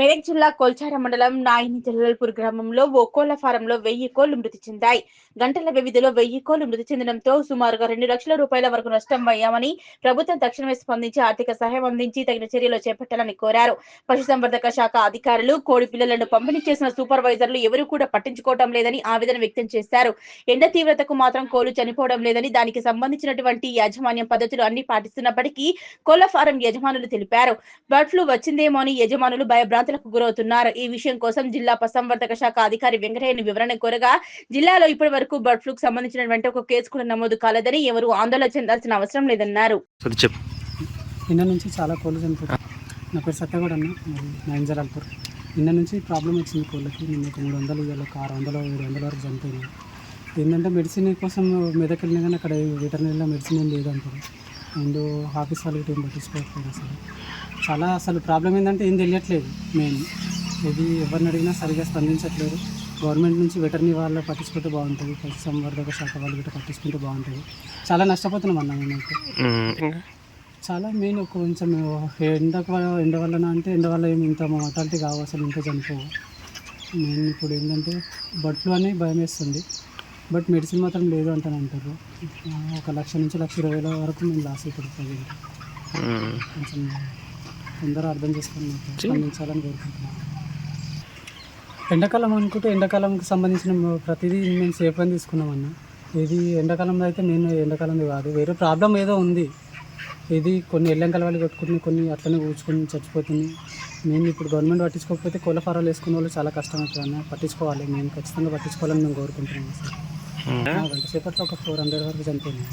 మెదక్ జిల్లా కొల్చార మండలం నాయని జల్లల్పూర్ గ్రామంలో ఓ కోళ్ళ ఫారంలో వెయ్యి కోళ్ళు మృతి చెందాయి. గంటల వ్యవధిలో వెయ్యి కోళ్ళు మృతి చెందడంతో సుమారుగా రెండు లక్షల రూపాయల వరకు నష్టం అయ్యామని ప్రభుత్వం తక్షణమే స్పందించి ఆర్థిక సహాయం అందించి తగిన చర్యలు చేపట్టాలని కోరారు. పశుసంవర్ధక శాఖ అధికారులు కోడి పిల్లలను పంపిణీ చేసిన సూపర్వైజర్లు ఎవరూ కూడా పట్టించుకోవడం లేదని ఆవేదన వ్యక్తం చేశారు. ఎండ తీవ్రతకు మాత్రం కోళ్ళు చనిపోవడం లేదని దానికి సంబంధించినటువంటి యాజమాన్యం పద్ధతులు అన్ని పాటిస్తున్నప్పటికీ కోళ్ళ ఫారం యజమానులు తెలిపారు. బర్డ్ ఫ్లూ వచ్చిందేమో అని యజమానులు భయభ్రాంతులకు గురవుతున్నారు. ఈ విషయం కోసం జిల్లా పశుసంవర్ధక శాఖ అధికారి వెంకటయ్యని వివరణ కోరగా జిల్లాలో ఇప్పటి వరకు బర్డ్ ఫ్లూకు సంబంధించినటువంటి ఒక కేసు కూడా నమోదు కాలేదని ఎవరు ఆందోళన చెందాల్సిన అవసరం లేదన్నారు. నిన్న నుంచి చాలా కోళ్ళు చనిపోయాయి నా పేరు సత్యగౌడ అన్న నైన్ జలాల్పూర్ నిన్న నుంచి ప్రాబ్లం వచ్చింది కోళ్ళకి. నిన్న ఒక మూడు వందలు ఇవాళ ఒక ఆరు వందలు ఏడు వందల వరకు చనిపోయినాయి. ఏంటంటే మెడిసిన్ కోసం మెదక్ వెళ్ళినా కానీ అక్కడ వెటర్నరీలో మెడిసిన్ ఏం లేదంటారు. అండ్ ఆఫీస్ వాళ్ళకి ఏం పట్టించుకోవట్లేదు అసలు చాలా అసలు ప్రాబ్లం ఏంటంటే ఏం తెలియట్లేదు. మెయిన్ ఇది ఎవరిని అడిగినా సరిగా స్పందించట్లేదు. గవర్నమెంట్ నుంచి వెటర్నరీ వాళ్ళు పట్టించుకుంటే బాగుంటుంది. పశు సంవర్ధక శాఖ వాళ్ళు గిట్ట పట్టించుకుంటే బాగుంటుంది. చాలా నష్టపోతున్నాం అన్న ఇంకా? చాలా మెయిన్ కొంచెం ఎండకు ఎండ వలన అంటే ఎండ వల్ల ఏమి ఇంత mortality కావు అసలు ఇంత చనిపోవు మెయిన్ ఇప్పుడు ఏంటంటే బట్లు అని భయం వేస్తుంది. బట్ మెడిసిన్ మాత్రం లేదు అంటాను అంటారు. ఒక లక్ష నుంచి లక్ష ఇరవై వేల వరకు మేము లాస్ ఉమ్, కొంచెం తొందరగా అర్థం చేసుకొని స్పందించాలని కోరుకుంటున్నాను ఎండాకాలం అనుకుంటే ఎండాకాలంకి సంబంధించిన ప్రతిదీ మేము సేఫ్గా తీసుకున్నామన్న ఇది ఎండాకాలంలో అయితే మెయిన్ ఎండాకాలంది కాదు. వేరే ప్రాబ్లం ఏదో ఉంది. ఇది కొన్ని ఎల్లంకల వాళ్ళు కొట్టుకుంటున్నాయి కొన్ని అట్లనే కూర్చుకొని చచ్చిపోతుంది. మేము ఇప్పుడు గవర్నమెంట్ పట్టించుకోకపోతే కోళ్ళ ఫారాలు వేసుకునే వాళ్ళు చాలా కష్టం అవుతుంది పట్టించుకోవాలి. మేము ఖచ్చితంగా పట్టించుకోవాలని మేము కోరుకుంటున్నాం ఉమ్. గంట సేపట్లో ఒక ఫోర్ హండ్రెడ్ వరకు చనిపోయింది